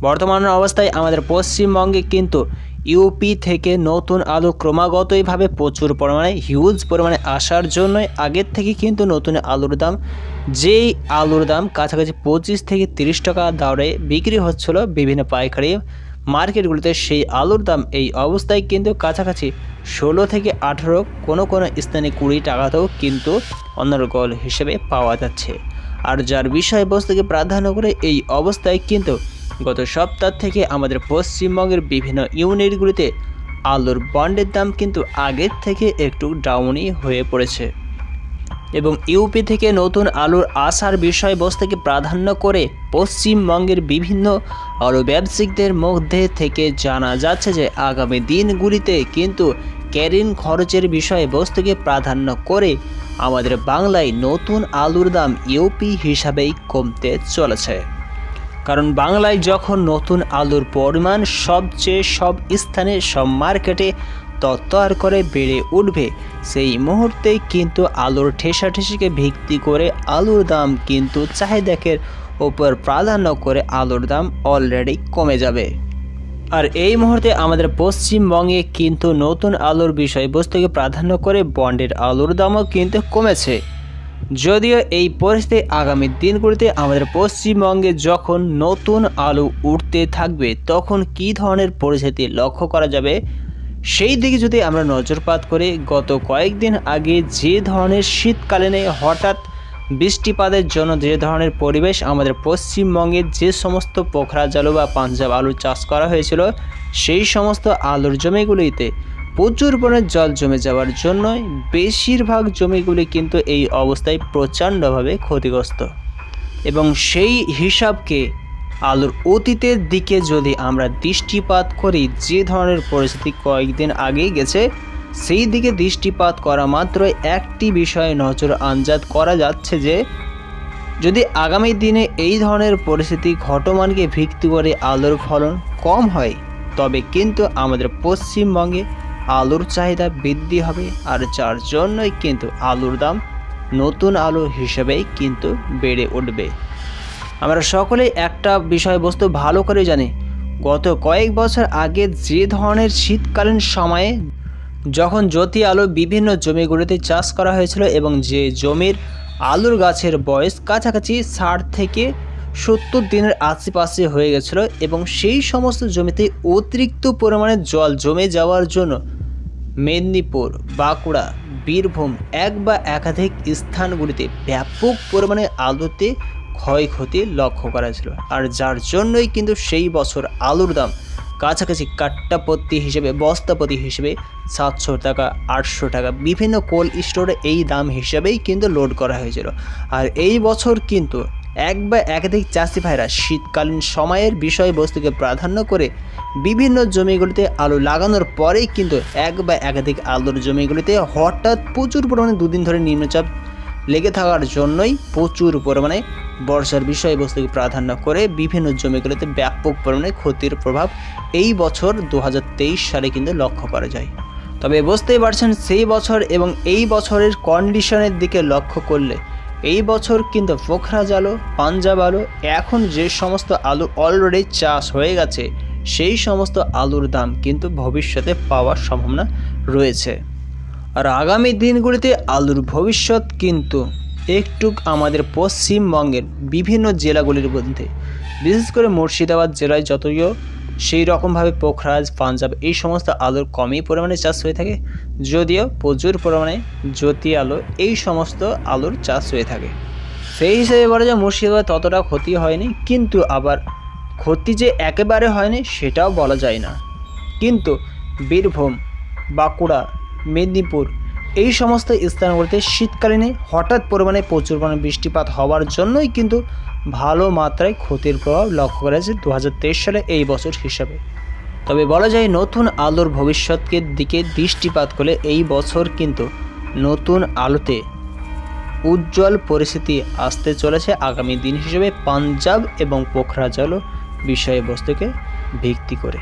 বর্তমান অবস্থায় আমাদের পশ্চিমবঙ্গে কিন্তু ইউপি থেকে নতুন আলু ক্রমাগতইভাবে প্রচুর পরিমাণে হিউজ পরিমাণে আসার জন্যই আগের থেকে কিন্তু নতুন আলুর দাম, যেই আলুর দাম কাছাকাছি পঁচিশ থেকে তিরিশ টাকা দরে বিক্রি হচ্ছিল বিভিন্ন পাইকারি মার্কেটগুলোতে, সেই আলুর দাম এই অবস্থায় কিন্তু কাছাকাছি ষোলো থেকে আঠেরো কোনো কোনো স্থানে কুড়ি টাকাতেও কিন্তু অনর্গল হিসেবে পাওয়া যাচ্ছে। আর যার বিষয়বস্তুকে প্রাধান্য করে এই অবস্থায় কিন্তু গত সপ্তাহ থেকে আমাদের পশ্চিমবঙ্গের বিভিন্ন ইউনিটগুলিতে আলুর বন্ডের দাম কিন্তু আগের থেকে একটু ডাউনই হয়ে পড়েছে। এবং ইউপি থেকে নতুন আলুর আসার বিষয়বস্তুকে প্রাধান্য করে পশ্চিমবঙ্গের বিভিন্ন আলু ব্যবসায়িকদের মধ্যে থেকে জানা যাচ্ছে যে আগামী দিনগুলিতে কিন্তু ক্যারিন খরচের বিষয়বস্তুকে প্রাধান্য করে আমাদের বাংলায় নতুন আলুর দাম ইউপি হিসাবেই কমতে চলেছে। কারণ বাংলায় যখন নতুন আলুর পরিমাণ সবচেয়ে সব স্থানে, সব মার্কেটে তত্ত্বার করে বেড়ে উঠবে, সেই মুহূর্তেই কিন্তু আলুর ঠেসাঠেসিকে ভিত্তি করে আলুর দাম কিন্তু চাহিদাকের ওপর প্রাধান্য করে আলুর দাম অলরেডি কমে যাবে। আর এই মুহূর্তে আমাদের পশ্চিমবঙ্গে কিন্তু নতুন আলুর বিষয়বস্তুকে প্রাধান্য করে বন্ডের আলুর দামও কিন্তু কমেছে। যদিও এই পরিস্থিতি আগামী দিনগুলিতে আমাদের পশ্চিমবঙ্গে যখন নতুন আলু উঠতে থাকবে, তখন কী ধরনের পরিস্থিতি লক্ষ্য করা যাবে? সেই দিকে যদি আমরা নজরপাত করি, গত কয়েকদিন আগে যে ধরনের শীতকালীনে হঠাৎ বৃষ্টিপাতের জন্য যে ধরনের পরিবেশ আমাদের পশ্চিমবঙ্গে যে সমস্ত পোখরা জালু বা পাঞ্জাব আলু চাষ করা হয়েছিল, সেই সমস্ত আলুর জমিগুলিতে প্রচুর পরিমাণে জল জমে যাওয়ার জন্যই বেশিরভাগ জমিগুলি কিন্তু এই অবস্থায় প্রচণ্ডভাবে ক্ষতিগ্রস্ত। এবং সেই হিসাবকে আলুর অতীতের দিকে যদি আমরা দৃষ্টিপাত করি, যে ধরনের পরিস্থিতি কয়েকদিন আগেই গেছে, সেই দিকে দৃষ্টিপাত করা মাত্র একটি বিষয়ে নজর আঞ্জাদ করা যাচ্ছে যে, যদি আগামী দিনে এই ধরনের পরিস্থিতি ঘটমানকে ভিত্তি করে আলুর ফলন কম হয়, তবে কিন্তু আমাদের পশ্চিমবঙ্গে আলুর চাহিদা বৃদ্ধি হবে আর যার জন্যই কিন্তু আলুর দাম নতুন আলু হিসেবেই কিন্তু বেড়ে উঠবে। আমরা সকলেই একটা বিষয়বস্তু ভালো করে জানি, গত কয়েক বছর আগে যে ধরনের শীতকালীন সময়ে যখন জ্যোতি আলু বিভিন্ন জমিগুলিতে চাষ করা হয়েছিল এবং যে জমির আলুর গাছের বয়স কাছাকাছি ষাট থেকে সত্তর দিনের আশেপাশে হয়ে গেছিল এবং সেই সমস্ত জমিতে অতিরিক্ত পরিমাণে জল জমে যাওয়ার জন্য মেদিনীপুর, বাঁকুড়া, বীরভূম এক বা একাধিক স্থানগুলিতে ব্যাপক পরিমাণে আলুতে ক্ষয়ক্ষতি লক্ষ্য করা ছিল। আর যার জন্যই কিন্তু সেই বছর আলুর দাম কাছাকাছি কাট্টাপত্তি হিসেবে বস্তাপতি হিসেবে সাতশো টাকা, আটশো টাকা, বিভিন্ন কোল্ড স্টোরে এই দাম হিসেবেই কিন্তু লোড করা হয়েছিল। আর এই বছর কিন্তু এক বা একাধিক চাষি ভাইরা শীতকালীন সময়ের বিষয়বস্তুকে প্রাধান্য করে বিভিন্ন জমিগুলিতে আলু লাগানোর পরেই কিন্তু এক বা একাধিক আলুর জমিগুলিতে হঠাৎ প্রচুর পরিমাণে দুদিন ধরে নিম্নচাপ লেগে থাকার জন্যই প্রচুর পরিমাণে বর্ষার বিষয়বস্তুকে প্রাধান্য করে বিভিন্ন জমিগুলিতে ব্যাপক পরিমাণে ক্ষতির প্রভাব এই বছর দু হাজার তেইশ সালে কিন্তু লক্ষ্য করা যায়। তবে বুঝতেই পারছেন, সেই বছর এবং এই বছরের কন্ডিশনের দিকে লক্ষ্য করলে এই বছর কিন্তু পোখরাজ আলু পাঞ্জাব আলু, এখন যে সমস্ত আলু অলরেডি চাষ হয়ে গেছে, সেই সমস্ত আলুর দাম কিন্তু ভবিষ্যতে পাওয়ার সম্ভাবনা রয়েছে। আর আগামী দিনগুলিতে আলুর ভবিষ্যৎ কিন্তু একটু আমাদের পশ্চিমবঙ্গের বিভিন্ন জেলাগুলির মধ্যে, বিশেষ করে মুর্শিদাবাদ জেলায় যতইও সেই রকমভাবে পোখরাজ, পাঞ্জাব এই সমস্ত আলুর কমই পরিমাণে চাষ হয়ে থাকে। যদিও প্রচুর পরিমাণে জ্যোতি আলু এই সমস্ত আলুর চাষ হয়ে থাকে। সেই হিসেবে বলা যায় মুর্শিদাবাদ ততটা ক্ষতি হয়নি, কিন্তু আবার ক্ষতি যে একেবারে হয়নি সেটাও বলা যায় না। কিন্তু বীরভূম, বাঁকুড়া, মেদিনীপুর এই সমস্ত স্থানগুলিতে শীতকালীনে হঠাৎ পরিমাণে প্রচুর পরিমাণে বৃষ্টিপাত হওয়ার জন্যই কিন্তু ভালো মাত্রায় ক্ষতির প্রভাব লক্ষ্য করা যাচ্ছে দু সালে এই বছর হিসাবে। তবে বলা যায় নতুন আলোর ভবিষ্যৎকে দিকে দৃষ্টিপাত করলে এই বছর কিন্তু নতুন আলোতে উজ্জ্বল পরিস্থিতি আসতে চলেছে আগামী দিন হিসেবে পাঞ্জাব এবং পোখরাজল বিষয়বস্তুকে ভিত্তি করে।